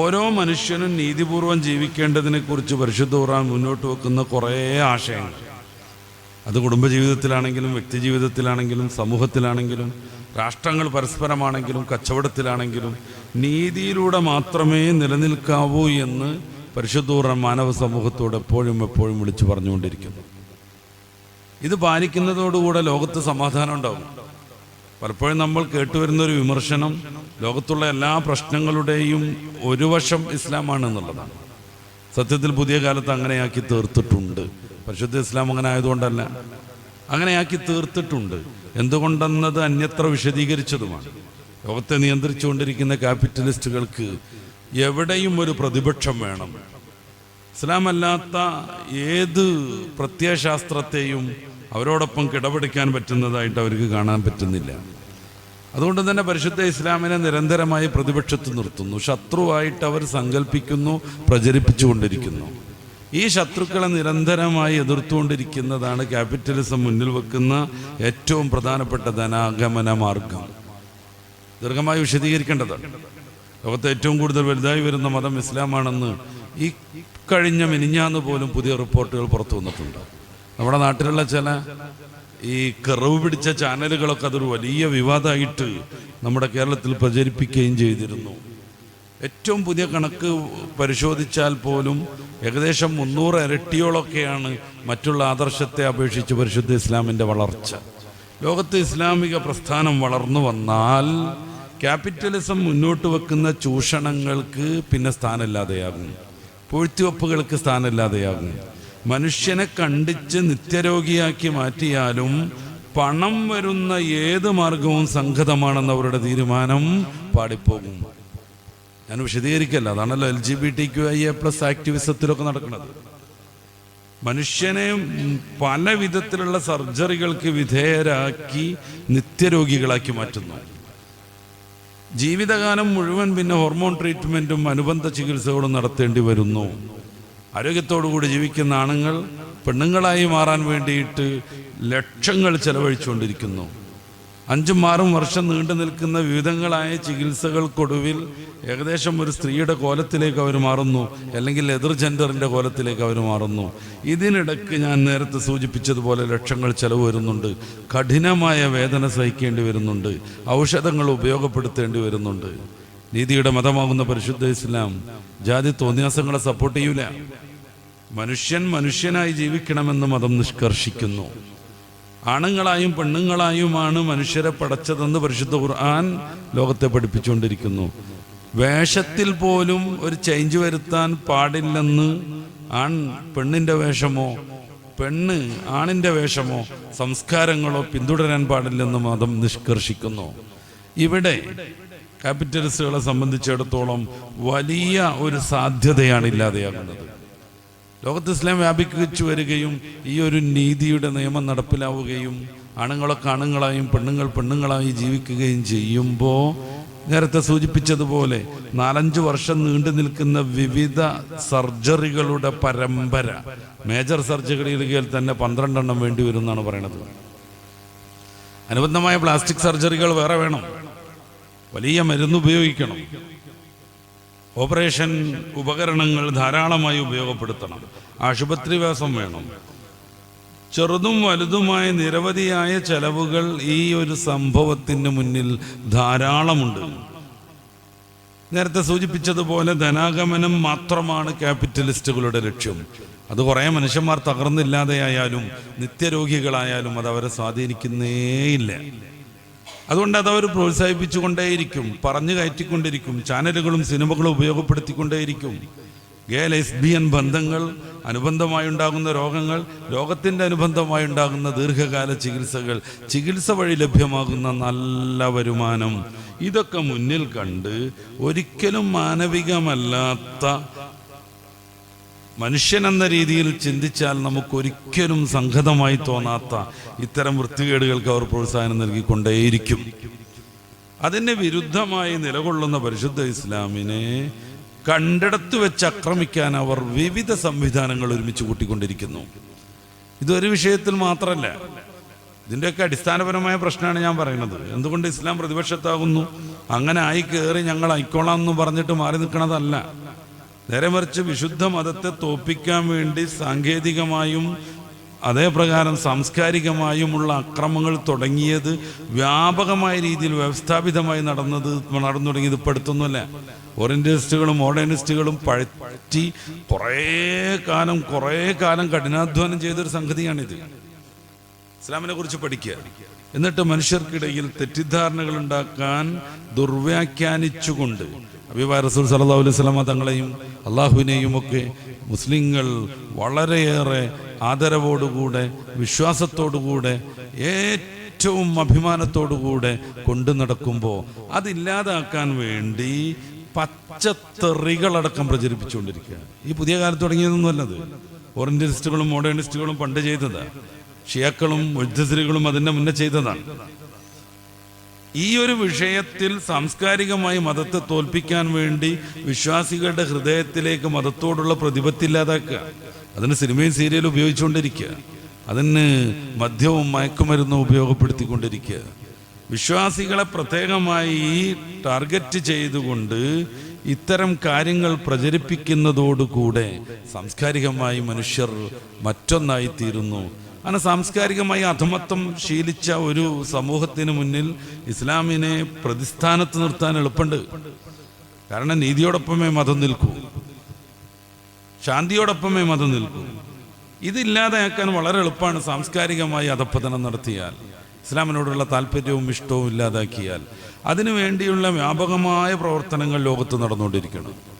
ഓരോ മനുഷ്യനും നീതിപൂർവം ജീവിക്കേണ്ടതിനെ കുറിച്ച് പരിശുദ്ധ ഖുർആൻ മുന്നോട്ട് വെക്കുന്ന കുറേ ആശയങ്ങൾ. അത് കുടുംബജീവിതത്തിലാണെങ്കിലും വ്യക്തി ജീവിതത്തിലാണെങ്കിലും സമൂഹത്തിലാണെങ്കിലും രാഷ്ട്രങ്ങൾ പരസ്പരമാണെങ്കിലും കച്ചവടത്തിലാണെങ്കിലും നീതിയിലൂടെ മാത്രമേ നിലനിൽക്കാവൂ എന്ന് പരിശുദ്ധ ഖുർആൻ മാനവ സമൂഹത്തോട് എപ്പോഴും എപ്പോഴും വിളിച്ചു പറഞ്ഞുകൊണ്ടിരിക്കുന്നു. ഇത് പാലിക്കുന്നതോടുകൂടെ ലോകത്ത് സമാധാനം ഉണ്ടാവും. പലപ്പോഴും നമ്മൾ കേട്ടുവരുന്ന ഒരു വിമർശനം ലോകത്തുള്ള എല്ലാ പ്രശ്നങ്ങളുടെയും ഒരു വശം ഇസ്ലാമാണ് എന്നുള്ളതാണ് സത്യത്തിൽ പുതിയ കാലത്ത് അങ്ങനെയാക്കി തീർത്തിട്ടുണ്ട്. പരിശുദ്ധ ഇസ്ലാം അങ്ങനെ ആയതുകൊണ്ടല്ല അങ്ങനെയാക്കി തീർത്തിട്ടുണ്ട്. എന്തുകൊണ്ടെന്നത് അന്യത്ര വിശദീകരിച്ചതുമാണ്. ലോകത്തെ നിയന്ത്രിച്ചുകൊണ്ടിരിക്കുന്ന ക്യാപിറ്റലിസ്റ്റുകൾക്ക് എവിടെയും ഒരു പ്രതിപക്ഷം വേണം. ഇസ്ലാമല്ലാത്ത ഏത് പ്രത്യയശാസ്ത്രത്തെയും അവരോടൊപ്പം കിടപിടിക്കാൻ പറ്റുന്നതായിട്ട് അവർക്ക് കാണാൻ പറ്റുന്നില്ല. അതുകൊണ്ട് തന്നെ പരിശുദ്ധ ഇസ്ലാമിനെ നിരന്തരമായി പ്രതിപക്ഷത്ത് നിർത്തുന്നു. ശത്രുവായിട്ട് അവർ സങ്കല്പിക്കുന്നു പ്രചരിപ്പിച്ചുകൊണ്ടിരിക്കുന്നു. ഈ ശത്രുക്കളെ നിരന്തരമായി എതിർത്തുകൊണ്ടിരിക്കുന്നതാണ് ക്യാപിറ്റലിസം മുന്നിൽ വെക്കുന്ന ഏറ്റവും പ്രധാനപ്പെട്ട ധനാഗമന മാർഗം. ദീർഘമായി വിശദീകരിക്കേണ്ടതാണ്. ലോകത്തെ ഏറ്റവും കൂടുതൽ വലുതായി വരുന്ന മതം ഇസ്ലാമാണെന്ന് ഈ കഴിഞ്ഞ മിനിഞ്ഞാന്ന് പോലും പുതിയ റിപ്പോർട്ടുകൾ പുറത്തു വന്നിട്ടുണ്ട്. നമ്മുടെ നാട്ടിലുള്ള ചില ഈ കറവ് പിടിച്ച ചാനലുകളൊക്കെ അതൊരു വലിയ വിവാദമായിട്ട് നമ്മുടെ കേരളത്തിൽ പ്രചരിപ്പിക്കുകയും ചെയ്തിരുന്നു. ഏറ്റവും പുതിയ കണക്ക് പരിശോധിച്ചാൽ പോലും ഏകദേശം മുന്നൂറ് ഇരട്ടിയോളൊക്കെയാണ് മറ്റുള്ള ആദർശത്തെ അപേക്ഷിച്ച് പരിശുദ്ധ ഇസ്ലാമിന്റെ വളർച്ച. ലോകത്ത് ഇസ്ലാമിക പ്രസ്ഥാനം വളർന്നു വന്നാൽ ക്യാപിറ്റലിസം മുന്നോട്ട് വെക്കുന്ന ചൂഷണങ്ങൾക്ക് പിന്നെ സ്ഥാനമില്ലാതെയാകും. പൂഴ്ത്തിവെപ്പുകൾക്ക് സ്ഥാനമില്ലാതെയാകും. മനുഷ്യനെ കണ്ടിച്ച് നിത്യരോഗിയാക്കി മാറ്റിയാലും പണം വരുന്ന ഏത് മാർഗവും സംഘതമാണെന്ന് അവരുടെ തീരുമാനം പാടിപ്പോകും. ഞാൻ വിശദീകരിക്കല്ല അതാണല്ലോ L G B T Q I A plus ആക്ടിവിസത്തിലൊക്കെ നടക്കുന്നത്. മനുഷ്യനെ പല വിധത്തിലുള്ള സർജറികൾക്ക് വിധേയരാക്കി നിത്യരോഗികളാക്കി മാറ്റുന്നു. ജീവിതകാലം മുഴുവൻ പിന്നെ ഹോർമോൺ ട്രീറ്റ്മെന്റും അനുബന്ധ ചികിത്സകളും നടത്തേണ്ടി വരുന്നു. ആരോഗ്യത്തോടുകൂടി ജീവിക്കുന്ന ആണുങ്ങൾ പെണ്ണുങ്ങളായി മാറാൻ വേണ്ടിയിട്ട് ലക്ഷങ്ങൾ ചെലവഴിച്ചുകൊണ്ടിരിക്കുന്നു. അഞ്ചും ആറും വർഷം നീണ്ടു നിൽക്കുന്ന വിവിധങ്ങളായ ചികിത്സകൾക്കൊടുവിൽ ഏകദേശം ഒരു സ്ത്രീയുടെ കോലത്തിലേക്ക് അവർ മാറുന്നു അല്ലെങ്കിൽ എതിർ ജെൻഡറിന്റെ കോലത്തിലേക്ക് അവർ മാറുന്നു. ഇതിനിടയ്ക്ക് ഞാൻ നേരത്തെ സൂചിപ്പിച്ചതുപോലെ ലക്ഷങ്ങൾ ചെലവ് വരുന്നുണ്ട് കഠിനമായ വേദന സഹിക്കേണ്ടി വരുന്നുണ്ട് ഔഷധങ്ങൾ ഉപയോഗപ്പെടുത്തേണ്ടി വരുന്നുണ്ട്. നീതിയുടെ മതമാകുന്ന പരിശുദ്ധ ഇസ്ലാം ജാതി തോന്നിയാസങ്ങളെ സപ്പോർട്ട് ചെയ്യൂല. മനുഷ്യൻ മനുഷ്യനായി ജീവിക്കണമെന്ന് മതം നിഷ്കർഷിക്കുന്നു. ആണുങ്ങളായും പെണ്ണുങ്ങളായുമാണ് മനുഷ്യരെ പടച്ചതെന്ന് പരിശുദ്ധ ഖുർആൻ ലോകത്തെ പഠിപ്പിച്ചുകൊണ്ടിരിക്കുന്നു. വേഷത്തിൽ പോലും ഒരു ചേഞ്ച് വരുത്താൻ പാടില്ലെന്ന് ആൺ പെണ്ണിന്റെ വേഷമോ പെണ്ണ് ആണിന്റെ വേഷമോ സംസ്കാരങ്ങളോ പിന്തുടരാൻ പാടില്ലെന്ന് മതം നിഷ്കർഷിക്കുന്നു. ഇവിടെ ക്യാപിറ്റലിസ്റ്റുകളെ സംബന്ധിച്ചിടത്തോളം വലിയ ഒരു സാധ്യതയാണ് ഇല്ലാതെയാകുന്നത്. ലോകത്ത് ഇസ്ലാം വ്യാപിച്ചു വരികയും ഈ ഒരു നീതിയുടെ നിയമം നടപ്പിലാവുകയും ആണുങ്ങളൊക്കെ ആണുങ്ങളായും പെണ്ണുങ്ങൾ പെണ്ണുങ്ങളായും ജീവിക്കുകയും ചെയ്യുമ്പോൾ നേരത്തെ സൂചിപ്പിച്ചതുപോലെ നാലഞ്ച് വർഷം നീണ്ടു നിൽക്കുന്ന വിവിധ സർജറികളുടെ പരമ്പര മേജർ സർജറികളിൽ തന്നെ പന്ത്രണ്ടെണ്ണം വേണ്ടി വരും എന്നാണ് പറയുന്നത്. അനുബന്ധമായ പ്ലാസ്റ്റിക് സർജറികൾ വേറെ വേണം. വലിയ മരുന്ന് ഉപയോഗിക്കണം. ഓപ്പറേഷൻ ഉപകരണങ്ങൾ ധാരാളമായി ഉപയോഗപ്പെടുത്തണം. ആശുപത്രിവാസം വേണം. ചെറുതും വലുതുമായ നിരവധിയായ ചെലവുകൾ ഈ ഒരു സംഭവത്തിന് മുന്നിൽ ധാരാളമുണ്ട്. നേരത്തെ സൂചിപ്പിച്ചതുപോലെ ധനാഗമനം മാത്രമാണ് ക്യാപിറ്റലിസ്റ്റുകളുടെ ലക്ഷ്യം. അത് കുറേ മനുഷ്യന്മാർ തകർന്നില്ലാതെയായാലും നിത്യരോഗികളായാലും അത് അവരെ സ്വാധീനിക്കുന്നേയില്ല. അതുകൊണ്ട് അത് അവർ പ്രോത്സാഹിപ്പിച്ചുകൊണ്ടേയിരിക്കും പറഞ്ഞു കയറ്റിക്കൊണ്ടിരിക്കും ചാനലുകളും സിനിമകളും ഉപയോഗപ്പെടുത്തിക്കൊണ്ടേയിരിക്കും. ഗേ ലെസ്ബിയൻ ബന്ധങ്ങൾ അനുബന്ധമായി ഉണ്ടാകുന്ന രോഗങ്ങൾ രോഗത്തിന്റെ അനുബന്ധമായി ഉണ്ടാകുന്ന ദീർഘകാല ചികിത്സകൾ ചികിത്സ വഴി ലഭ്യമാകുന്ന നല്ല വരുമാനം. ഇതൊക്കെ മുന്നിൽ കണ്ട് ഒരിക്കലും മാനവികമല്ലാത്ത മനുഷ്യൻ എന്ന രീതിയിൽ ചിന്തിച്ചാൽ നമുക്കൊരിക്കലും സംഘതമായി തോന്നാത്ത ഇത്തരം വൃത്തികേടുകൾക്ക് അവർ പ്രോത്സാഹനം നൽകിക്കൊണ്ടേയിരിക്കും. അതിന് വിരുദ്ധമായി നിലകൊള്ളുന്ന പരിശുദ്ധ ഇസ്ലാമിനെ കണ്ടിടത്ത് വെച്ച് ആക്രമിക്കാൻ അവർ വിവിധ സംവിധാനങ്ങൾ ഒരുമിച്ച് കൂട്ടിക്കൊണ്ടിരിക്കുന്നു. ഇതൊരു വിഷയത്തിൽ മാത്രമല്ല ഇതിന്റെയൊക്കെ അടിസ്ഥാനപരമായ പ്രശ്നമാണ് ഞാൻ പറയുന്നത്. എന്തുകൊണ്ട് ഇസ്ലാം പ്രതിപക്ഷത്താകുന്നു? അങ്ങനെ ആയി കയറി ഞങ്ങൾ ആയിക്കോളാം എന്ന് പറഞ്ഞിട്ട് മാറി നിൽക്കണതല്ല. നേരെ മറിച്ച് വിശുദ്ധ മതത്തെ തോപ്പിക്കാൻ വേണ്ടി സാങ്കേതികമായും അതേപ്രകാരം സാംസ്കാരികമായുമുള്ള അക്രമങ്ങൾ തുടങ്ങിയത് വ്യാപകമായ രീതിയിൽ വ്യവസ്ഥാപിതമായി നടന്നത് നടന്നു തുടങ്ങിയത് ഇപ്പം അടുത്തൊന്നുമല്ല ഓറിയന്റലിസ്റ്റുകളും മോഡേണിസ്റ്റുകളും പഴറ്റി കുറേ കാലം കുറേ കാലം കഠിനാധ്വാനം ചെയ്തൊരു സംഗതിയാണിത്. ഇസ്ലാമിനെ കുറിച്ച് പഠിക്കുക. എന്നിട്ട് മനുഷ്യർക്കിടയിൽ തെറ്റിദ്ധാരണകൾ ഉണ്ടാക്കാൻ ദുർവ്യാഖ്യാനിച്ചുകൊണ്ട് അബിബാ റസൂൽ സല്ലാ അലൈഹി വസല്ലമ തങ്ങളെയും അള്ളാഹുവിനെയും ഒക്കെ മുസ്ലിങ്ങൾ വളരെയേറെ ആദരവോടുകൂടെ വിശ്വാസത്തോടുകൂടെ ഏറ്റവും അഭിമാനത്തോടുകൂടെ കൊണ്ടു നടക്കുമ്പോൾ അതില്ലാതാക്കാൻ വേണ്ടി പച്ചത്തെറികളടക്കം പ്രചരിപ്പിച്ചുകൊണ്ടിരിക്കുക ഈ പുതിയ കാലത്ത് തുടങ്ങിയതൊന്നുമല്ലത് ഓറിയന്റലിസ്റ്റുകളും മോഡേണിസ്റ്റുകളും പണ്ട് ചെയ്തതാണ് ഷിയാക്കളും മുജ്തസിലുകളും അതിന്റെ മുന്നേ ചെയ്തതാണ്. ഈ ഒരു വിഷയത്തിൽ സാംസ്കാരികമായി മതത്തെ തോൽപ്പിക്കാൻ വേണ്ടി വിശ്വാസികളുടെ ഹൃദയത്തിലേക്ക് മതത്തോടുള്ള പ്രതിപത്തി ഇല്ലാതാക്കുക. അതിന് സിനിമയും സീരിയലും ഉപയോഗിച്ചുകൊണ്ടിരിക്കുക. അതിന് മദ്യവും മയക്കുമരുന്നും ഉപയോഗപ്പെടുത്തിക്കൊണ്ടിരിക്കുക. വിശ്വാസികളെ പ്രത്യേകമായി ടാർഗറ്റ് ചെയ്തുകൊണ്ട് ഇത്തരം കാര്യങ്ങൾ പ്രചരിപ്പിക്കുന്നതോടുകൂടെ സാംസ്കാരികമായി മനുഷ്യർ മറ്റൊന്നായി തീരുന്നു അങ്ങനെ സാംസ്കാരികമായി അധമത്വം ശീലിച്ച ഒരു സമൂഹത്തിന് മുന്നിൽ ഇസ്ലാമിനെ പ്രതിസ്ഥാനത്ത് നിർത്താൻ എളുപ്പമുണ്ട്. കാരണം നീതിയോടൊപ്പമേ മതം നിൽക്കൂ. ശാന്തിയോടൊപ്പമേ മതം നിൽക്കൂ. ഇതില്ലാതെയാക്കാൻ വളരെ എളുപ്പമാണ് സാംസ്കാരികമായി അധപ്പതനം നടത്തിയാൽ. ഇസ്ലാമിനോടുള്ള താല്പര്യവും ഇഷ്ടവും ഇല്ലാതാക്കിയാൽ. അതിനു വേണ്ടിയുള്ള വ്യാപകമായ പ്രവർത്തനങ്ങൾ ലോകത്ത് നടന്നുകൊണ്ടിരിക്കണം.